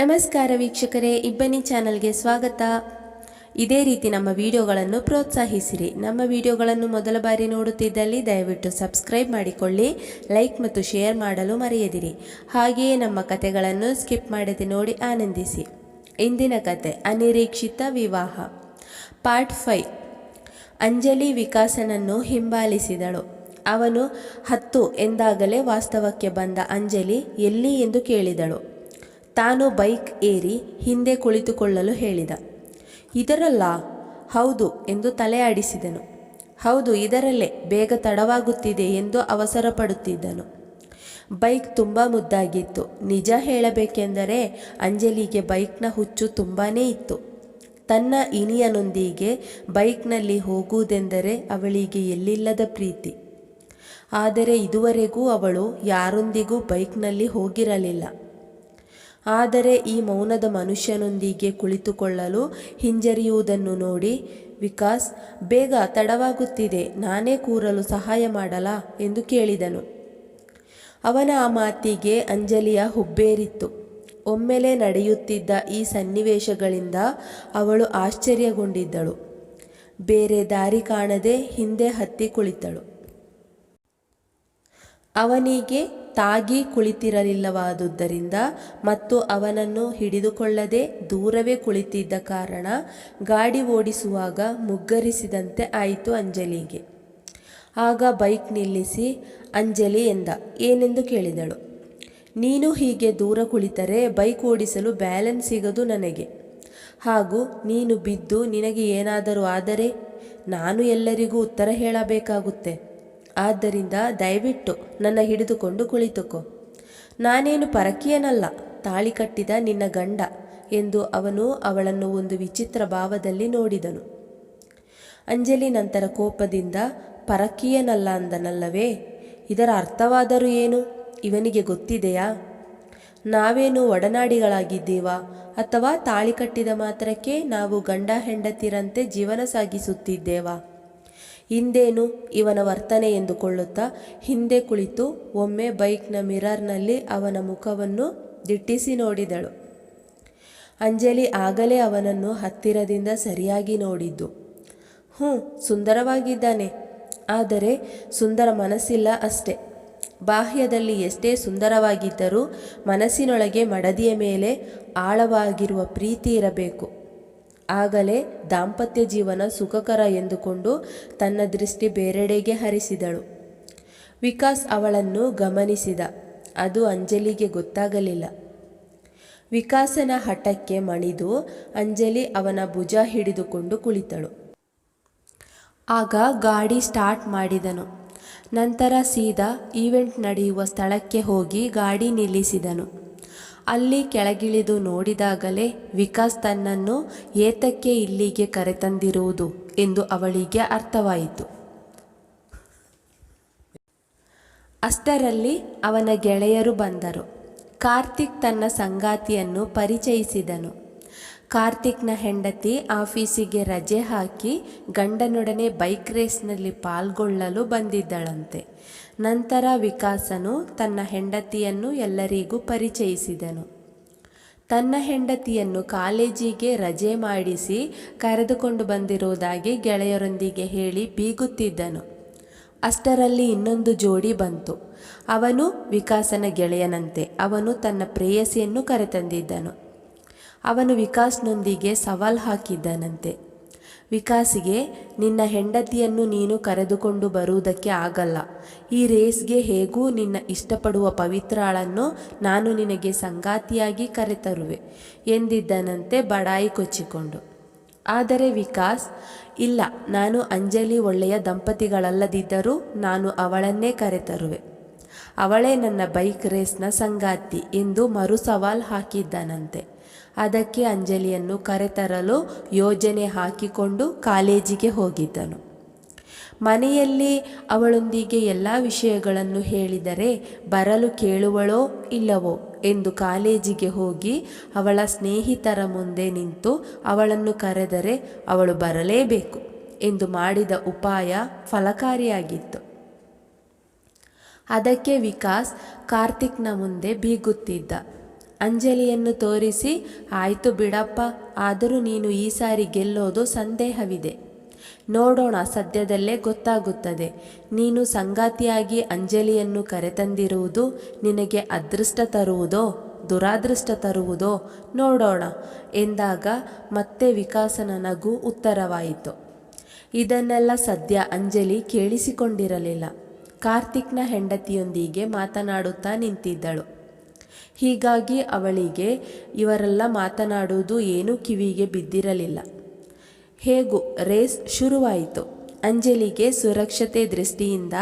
ನಮಸ್ಕಾರ ವೀಕ್ಷಕರೇ, ಇಬ್ಬನಿ ಚಾನಲ್ಗೆ ಸ್ವಾಗತ. ಇದೇ ರೀತಿ ನಮ್ಮ ವಿಡಿಯೋಗಳನ್ನು ಪ್ರೋತ್ಸಾಹಿಸಿರಿ. ನಮ್ಮ ವಿಡಿಯೋಗಳನ್ನು ಮೊದಲ ಬಾರಿ ನೋಡುತ್ತಿದ್ದಲ್ಲಿ ದಯವಿಟ್ಟು ಸಬ್ಸ್ಕ್ರೈಬ್ ಮಾಡಿಕೊಳ್ಳಿ, ಲೈಕ್ ಮತ್ತು ಶೇರ್ ಮಾಡಲು ಮರೆಯದಿರಿ. ಹಾಗೆಯೇ ನಮ್ಮ ಕತೆಗಳನ್ನು ಸ್ಕಿಪ್ ಮಾಡದೆ ನೋಡಿ ಆನಂದಿಸಿ. ಇಂದಿನ ಕತೆ ಅನಿರೀಕ್ಷಿತ ವಿವಾಹ. Part five. ಅಂಜಲಿ ವಿಕಾಸನನ್ನು ಹಿಂಬಾಲಿಸಿದಳು. ಅವನು, ಹತ್ತು ಎಂದಾಗಲೇ ವಾಸ್ತವಕ್ಕೆ ಬಂದ ಅಂಜಲಿ ಎಲ್ಲಿ ಎಂದು ಕೇಳಿದಳು. ತಾನು ಬೈಕ್ ಏರಿ ಹಿಂದೆ ಕುಳಿತುಕೊಳ್ಳಲು ಹೇಳಿದ. ಇದರಲ್ಲ? ಹೌದು ಎಂದು ತಲೆ ಆಡಿಸಿದನು. ಹೌದು, ಇದರಲ್ಲೇ ಬೇಗ ತಡವಾಗುತ್ತಿದೆ ಎಂದು ಅವಸರ ಪಡುತ್ತಿದ್ದನು ಬೈಕ್ ತುಂಬ ಮುದ್ದಾಗಿತ್ತು. ನಿಜ ಹೇಳಬೇಕೆಂದರೆ ಅಂಜಲಿಗೆ ಬೈಕ್ನ ಹುಚ್ಚು ತುಂಬಾ ಇತ್ತು. ತನ್ನ ಇನಿಯನೊಂದಿಗೆ ಬೈಕ್ನಲ್ಲಿ ಹೋಗುವುದೆಂದರೆ ಅವಳಿಗೆ ಎಲ್ಲಿಲ್ಲದ ಪ್ರೀತಿ. ಆದರೆ ಇದುವರೆಗೂ ಅವಳು ಯಾರೊಂದಿಗೂ ಬೈಕ್ನಲ್ಲಿ ಹೋಗಿರಲಿಲ್ಲ. ಆದರೆ ಈ ಮೌನದ ಮನುಷ್ಯನೊಂದಿಗೆ ಕುಳಿತುಕೊಳ್ಳಲು ಹಿಂಜರಿಯುವುದನ್ನು ನೋಡಿ, ವಿಕಾಸ್, ಬೇಗ ತಡವಾಗುತ್ತಿದೆ, ನಾನೇ ಕೂರಲು ಸಹಾಯ ಮಾಡಲಾ? ಎಂದು ಕೇಳಿದನು. ಅವನ ಆ ಮಾತಿಗೆ ಅಂಜಲಿಯ ಹುಬ್ಬೇರಿತ್ತು. ಒಮ್ಮೆಲೆ ನಡೆಯುತ್ತಿದ್ದ ಈ ಸನ್ನಿವೇಶಗಳಿಂದ ಅವಳು ಆಶ್ಚರ್ಯಗೊಂಡಿದ್ದಳು. ಬೇರೆ ದಾರಿ ಕಾಣದೆ ಹಿಂದೆ ಹತ್ತಿ ಕುಳಿತಳು. ಅವನಿಗೆ ತಾಗಿ ಕುಳಿತಿರಲಿಲ್ಲವಾದುದರಿಂದ ಮತ್ತು ಅವನನ್ನು ಹಿಡಿದುಕೊಳ್ಳದೆ ದೂರವೇ ಕುಳಿತಿದ್ದ ಕಾರಣ ಗಾಡಿ ಓಡಿಸುವಾಗ ಮುಗ್ಗರಿಸಿದಂತೆ ಆಯಿತು ಅಂಜಲಿಗೆ. ಆಗ ಬೈಕ್ ನಿಲ್ಲಿಸಿ, ಅಂಜಲಿ ಎಂದ, ಏನೆಂದು ಕೇಳಿದಳು? ನೀನು ಹೀಗೆ ದೂರ ಕುಳಿತರೆ ಬೈಕ್ ಓಡಿಸಲು ಬ್ಯಾಲೆನ್ಸ್ ಸಿಗದು ನನಗೆ. ಹಾಗೂ ನೀನು ಬಿದ್ದು ನಿನಗೆ ಏನಾದರೂ ಆದರೆ ನಾನು ಎಲ್ಲರಿಗೂ ಉತ್ತರ ಹೇಳಬೇಕಾಗುತ್ತೆ. ಆದ್ದರಿಂದ ದಯವಿಟ್ಟು ನನ್ನ ಹಿಡಿದುಕೊಂಡು ಕುಳಿತುಕೋ. ನಾನೇನು ಪರಕೀಯನಲ್ಲ, ತಾಳಿ ಕಟ್ಟಿದ ನಿನ್ನ ಗಂಡ ಎಂದು ಅವನು ಅವಳನ್ನು ಒಂದು ವಿಚಿತ್ರ ಭಾವದಲ್ಲಿ ನೋಡಿದನು. ಅಂಜಲಿ ನಂತರ ಕೋಪದಿಂದ, ಪರಕೀಯನಲ್ಲ ಅಂದನಲ್ಲವೇ, ಇದರ ಅರ್ಥವಾದರೂ ಏನು? ಇವನಿಗೆ ಗೊತ್ತಿದೆಯಾ? ನಾವೇನು ಒಡನಾಡಿಗಳಾಗಿದ್ದೇವಾ? ಅಥವಾ ತಾಳಿ ಕಟ್ಟಿದ ಮಾತ್ರಕ್ಕೆ ನಾವು ಗಂಡ ಹೆಂಡತಿರಂತೆ ಜೀವನ ಸಾಗಿಸುತ್ತಿದ್ದೇವಾ? ಹಿಂದೇನು ಇವನ ವರ್ತನೆ ಎಂದುಕೊಳ್ಳುತ್ತಾ? ಹಿಂದೆ ಕುಳಿತು ಒಮ್ಮೆ ಬೈಕ್ನ ಮಿರರ್ನಲ್ಲಿ ಅವನ ಮುಖವನ್ನು ದಿಟ್ಟಿಸಿ ನೋಡಿದಳು. ಅಂಜಲಿ ಆಗಲೇ ಅವನನ್ನು ಹತ್ತಿರದಿಂದ ಸರಿಯಾಗಿ ನೋಡಿದ್ದು. ಹ್ಞೂ, ಸುಂದರವಾಗಿದ್ದಾನೆ. ಆದರೆ ಸುಂದರ ಮನಸ್ಸಿಲ್ಲ ಅಷ್ಟೆ. ಬಾಹ್ಯದಲ್ಲಿ ಎಷ್ಟೇ ಸುಂದರವಾಗಿದ್ದರೂ ಮನಸ್ಸಿನೊಳಗೆ ಮಡದಿಯ ಮೇಲೆ ಆಳವಾಗಿರುವ ಪ್ರೀತಿ ಇರಬೇಕು. ಆಗಲೇ ದಾಂಪತ್ಯ ಜೀವನ ಸುಖಕರ ಎಂದುಕೊಂಡು ತನ್ನ ದೃಷ್ಟಿ ಬೇರೆಡೆಗೆ ಹರಿಸಿದಳು. ವಿಕಾಸ್ ಅವಳನ್ನು ಗಮನಿಸಿದ. ಅದು ಅಂಜಲಿಗೆ ಗೊತ್ತಾಗಲಿಲ್ಲ. ವಿಕಾಸನ ಹಠಕ್ಕೆ ಮಣಿದು ಅಂಜಲಿ ಅವನ ಭುಜ ಹಿಡಿದುಕೊಂಡು ಕುಳಿತಳು. ಆಗ ಗಾಡಿ ಸ್ಟಾರ್ಟ್ ಮಾಡಿದನು. ನಂತರ ಸೀದಾ ಈವೆಂಟ್ ನಡೆಯುವ ಸ್ಥಳಕ್ಕೆ ಹೋಗಿ ಗಾಡಿ ನಿಲ್ಲಿಸಿದನು. ಅಲ್ಲಿ ಕೆಳಗಿಳಿದು ನೋಡಿದಾಗಲೇ ವಿಕಾಸ್ ತನ್ನನ್ನು ಏತಕ್ಕೆ ಇಲ್ಲಿಗೆ ಕರೆತಂದಿರುವುದು ಎಂದು ಅವಳಿಗೆ ಅರ್ಥವಾಯಿತು. ಅಷ್ಟರಲ್ಲಿ ಅವನ ಗೆಳೆಯರು ಬಂದರು. ಕಾರ್ತಿಕ್ ತನ್ನ ಸಂಗಾತಿಯನ್ನು ಪರಿಚಯಿಸಿದನು. ಕಾರ್ತಿಕ್ನ ಹೆಂಡತಿ ಆಫೀಸಿಗೆ ರಜೆ ಹಾಕಿ ಗಂಡನೊಡನೆ ಬೈಕ್ ರೇಸ್ನಲ್ಲಿ ಪಾಲ್ಗೊಳ್ಳಲು ಬಂದಿದ್ದಳಂತೆ. ನಂತರ ವಿಕಾಸನು ತನ್ನ ಹೆಂಡತಿಯನ್ನು ಎಲ್ಲರಿಗೂ ಪರಿಚಯಿಸಿದನು. ತನ್ನ ಹೆಂಡತಿಯನ್ನು ಕಾಲೇಜಿಗೆ ರಜೆ ಮಾಡಿಸಿ ಕರೆದುಕೊಂಡು ಬಂದಿರುವುದಾಗಿ ಗೆಳೆಯರೊಂದಿಗೆ ಹೇಳಿ ಬೀಗುತ್ತಿದ್ದನು. ಅಷ್ಟರಲ್ಲಿ ಇನ್ನೊಂದು ಜೋಡಿ ಬಂತು. ಅವನು ವಿಕಾಸನ ಗೆಳೆಯನಂತೆ, ಅವನು ತನ್ನ ಪ್ರೇಯಸಿಯನ್ನು ಕರೆತಂದಿದ್ದನು. ಅವನು ವಿಕಾಸ್ನೊಂದಿಗೆ ಸವಾಲ್ ಹಾಕಿದ್ದನಂತೆ. ವಿಕಾಸಿಗೆ, ನಿನ್ನ ಹೆಂಡತಿಯನ್ನು ನೀನು ಕರೆದುಕೊಂಡು ಬರುವುದಕ್ಕೆ ಆಗಲ್ಲ. ಈ ರೇಸ್ಗೆ ಹೇಗೂ ನಿನ್ನ ಇಷ್ಟಪಡುವ ಪವಿತ್ರಾಳನ್ನು ನಾನು ನಿನಗೆ ಸಂಗಾತಿಯಾಗಿ ಕರೆತರುವೆ ಎಂದಿದ್ದನಂತೆ ಬಡಾಯಿ ಕೊಚ್ಚಿಕೊಂಡು. ಆದರೆ ವಿಕಾಸ್, ಇಲ್ಲ, ನಾನು ಅಂಜಲಿ ಒಳ್ಳೆಯ ದಂಪತಿಗಳಲ್ಲದಿದ್ದರೂ ನಾನು ಅವಳನ್ನೇ ಕರೆತರುವೆ. ಅವಳೇ ನನ್ನ ಬೈಕ್ ರೇಸ್ನ ಸಂಗಾತಿ ಎಂದು ಮರು ಸವಾಲ್ ಹಾಕಿದ್ದನಂತೆ. ಅದಕ್ಕೆ ಅಂಜಲಿಯನ್ನು ಕರೆತರಲು ಯೋಜನೆ ಹಾಕಿಕೊಂಡು ಕಾಲೇಜಿಗೆ ಹೋಗಿದ್ದನು. ಮನೆಯಲ್ಲಿ ಅವಳೊಂದಿಗೆ ಎಲ್ಲ ವಿಷಯಗಳನ್ನು ಹೇಳಿದರೆ ಬರಲು ಕೇಳುವಳೋ ಇಲ್ಲವೋ ಎಂದು ಕಾಲೇಜಿಗೆ ಹೋಗಿ ಅವಳ ಸ್ನೇಹಿತರ ಮುಂದೆ ನಿಂತು ಅವಳನ್ನು ಕರೆದರೆ ಅವಳು ಬರಲೇಬೇಕು ಎಂದು ಮಾಡಿದ ಉಪಾಯ ಫಲಕಾರಿಯಾಗಿತ್ತು. ಅದಕ್ಕೆ ವಿಕಾಸ್ ಕಾರ್ತಿಕ್ನ ಮುಂದೆ ಬೀಗುತ್ತಿದ್ದ ಅಂಜಲಿಯನ್ನು ತೋರಿಸಿ, ಆಯಿತು ಬಿಡಪ್ಪ, ಆದರೂ ನೀನು ಈ ಸಾರಿ ಗೆಲ್ಲೋದು ಸಂದೇಹವಿದೆ. ನೋಡೋಣ, ಸದ್ಯದಲ್ಲೇ ಗೊತ್ತಾಗುತ್ತದೆ. ನೀನು ಸಂಗಾತಿಯಾಗಿ ಅಂಜಲಿಯನ್ನು ಕರೆತಂದಿರುವುದು ನಿನಗೆ ಅದೃಷ್ಟ ತರುವುದೋ, ದುರಾದೃಷ್ಟ ತರುವುದೋ, ನೋಡೋಣ, ಎಂದಾಗ ಮತ್ತೆ ವಿಕಾಸನ ನಗು ಉತ್ತರವಾಯಿತು. ಇದನ್ನೆಲ್ಲ ಸದ್ಯ ಅಂಜಲಿ ಕೇಳಿಸಿಕೊಂಡಿರಲಿಲ್ಲ. ಕಾರ್ತಿಕ್ನ ಹೆಂಡತಿಯೊಂದಿಗೆ ಮಾತನಾಡುತ್ತಾ ನಿಂತಿದ್ದಳು. ಹೀಗಾಗಿ ಅವಳಿಗೆ ಇವರೆಲ್ಲ ಮಾತನಾಡುವುದು ಏನೂ ಕಿವಿಗೆ ಬಿದ್ದಿರಲಿಲ್ಲ. ಹೇಗೂ ರೇಸ್ ಶುರುವಾಯಿತು. ಅಂಜಲಿಗೆ ಸುರಕ್ಷತೆ ದೃಷ್ಟಿಯಿಂದ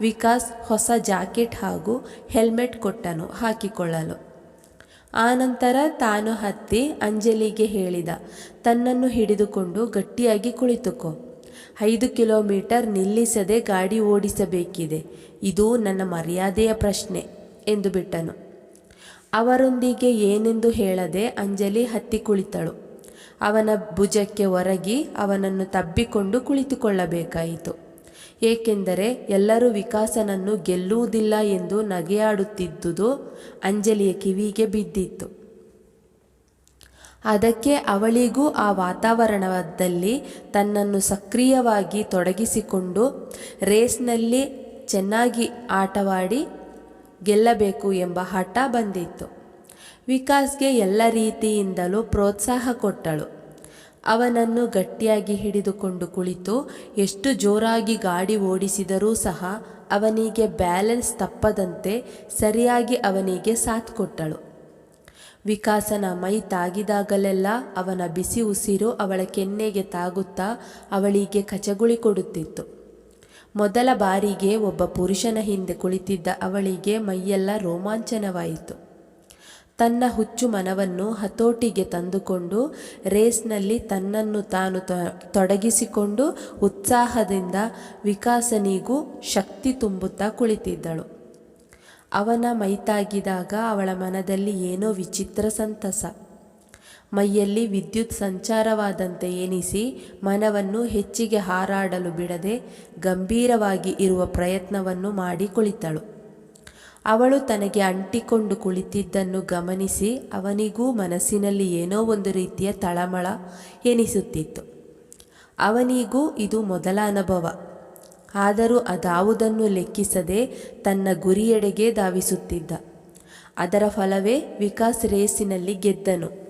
ವಿಕಾಸ್ ಹೊಸ ಜಾಕೆಟ್ ಹಾಗೂ ಹೆಲ್ಮೆಟ್ ಕೊಟ್ಟನು ಹಾಕಿಕೊಳ್ಳಲು. ಆನಂತರ ತಾನು ಹತ್ತಿ ಅಂಜಲಿಗೆ ಹೇಳಿದ, ತನ್ನನ್ನು ಹಿಡಿದುಕೊಂಡು ಗಟ್ಟಿಯಾಗಿ ಕುಳಿತುಕೋ. ಐದು ಕಿಲೋಮೀಟರ್ ನಿಲ್ಲಿಸದೆ ಗಾಡಿ ಓಡಿಸಬೇಕಿದೆ. ಇದು ನನ್ನ ಮರ್ಯಾದೆಯ ಪ್ರಶ್ನೆ ಎಂದು ಬಿಟ್ಟನು. ಅವರೊಂದಿಗೆ ಏನೆಂದು ಹೇಳದೆ ಅಂಜಲಿ ಹತ್ತಿ ಕುಳಿತಳು. ಅವನ ಭುಜಕ್ಕೆ ಒರಗಿ ಅವನನ್ನು ತಬ್ಬಿಕೊಂಡು ಕುಳಿತುಕೊಳ್ಳಬೇಕಾಯಿತು. ಏಕೆಂದರೆ ಎಲ್ಲರೂ ವಿಕಾಸನನ್ನು ಗೆಲ್ಲುವುದಿಲ್ಲ ಎಂದು ನಗೆಯಾಡುತ್ತಿದ್ದುದು ಅಂಜಲಿಯ ಕಿವಿಗೆ ಬಿದ್ದಿತ್ತು. ಅದಕ್ಕೆ ಅವಳಿಗೂ ಆ ವಾತಾವರಣದಲ್ಲಿ ತನ್ನನ್ನು ಸಕ್ರಿಯವಾಗಿ ತೊಡಗಿಸಿಕೊಂಡು ರೇಸ್ನಲ್ಲಿ ಚೆನ್ನಾಗಿ ಆಟವಾಡಿ ಗೆಲ್ಲಬೇಕು ಎಂಬ ಹಠ ಬಂದಿತ್ತು. ವಿಕಾಸ್ಗೆ ಎಲ್ಲ ರೀತಿಯಿಂದಲೂ ಪ್ರೋತ್ಸಾಹ ಕೊಟ್ಟಳು. ಅವನನ್ನು ಗಟ್ಟಿಯಾಗಿ ಹಿಡಿದುಕೊಂಡು ಕುಳಿತು ಎಷ್ಟು ಜೋರಾಗಿ ಗಾಡಿ ಓಡಿಸಿದರೂ ಸಹ ಅವನಿಗೆ ಬ್ಯಾಲೆನ್ಸ್ ತಪ್ಪದಂತೆ ಸರಿಯಾಗಿ ಅವನಿಗೆ ಸಾಥ್ ಕೊಟ್ಟಳು. ವಿಕಾಸನ ಮೈ ತಾಗಿದಾಗಲೆಲ್ಲ ಅವನ ಬಿಸಿ ಉಸಿರು ಅವಳ ಕೆನ್ನೆಗೆ ತಾಗುತ್ತಾ ಅವಳಿಗೆ ಕಚಗುಳಿ ಕೊಡುತ್ತಿತ್ತು. ಮೊದಲ ಬಾರಿಗೆ ಒಬ್ಬ ಪುರುಷನ ಹಿಂದೆ ಕುಳಿತಿದ್ದ ಅವಳಿಗೆ ಮೈಯೆಲ್ಲ ರೋಮಾಂಚನವಾಯಿತು. ತನ್ನ ಹುಚ್ಚು ಮನವನ್ನು ಹತೋಟಿಗೆ ತಂದುಕೊಂಡು ರೇಸ್ನಲ್ಲಿ ತನ್ನನ್ನು ತಾನು ತೊಡಗಿಸಿಕೊಂಡು ಉತ್ಸಾಹದಿಂದ ವಿಕಾಸನಿಗೂ ಶಕ್ತಿ ತುಂಬುತ್ತಾ ಕುಳಿತಿದ್ದಳು. ಅವನ ಮೈತಾಗಿದಾಗ ಅವಳ ಮನದಲ್ಲಿ ಏನೋ ವಿಚಿತ್ರ ಸಂತಸ. ಮೈಯಲ್ಲಿ ವಿದ್ಯುತ್ ಸಂಚಾರವಾದಂತೆ ಎನಿಸಿ ಮನವನ್ನು ಹೆಚ್ಚಿಗೆ ಹಾರಾಡಲು ಬಿಡದೆ ಗಂಭೀರವಾಗಿ ಇರುವ ಪ್ರಯತ್ನವನ್ನು ಮಾಡಿ ಕುಳಿತಳು ಅವಳು ತನಗೆ ಅಂಟಿಕೊಂಡು ಕುಳಿತಿದ್ದನ್ನು ಗಮನಿಸಿ ಅವನಿಗೂ ಮನಸ್ಸಿನಲ್ಲಿ ಏನೋ ಒಂದು ರೀತಿಯ ತಳಮಳ ಎನಿಸುತ್ತಿತ್ತು. ಅವನಿಗೂ ಇದು ಮೊದಲ ಅನುಭವ. ಆದರೂ ಅದಾವುದನ್ನು ಲೆಕ್ಕಿಸದೆ ತನ್ನ ಗುರಿಯೆಡೆಗೆ ಧಾವಿಸುತ್ತಿದ್ದ. ಅದರ ಫಲವೇ ವಿಕಾಸ್ ರೇಸಿನಲ್ಲಿ ಗೆದ್ದನು.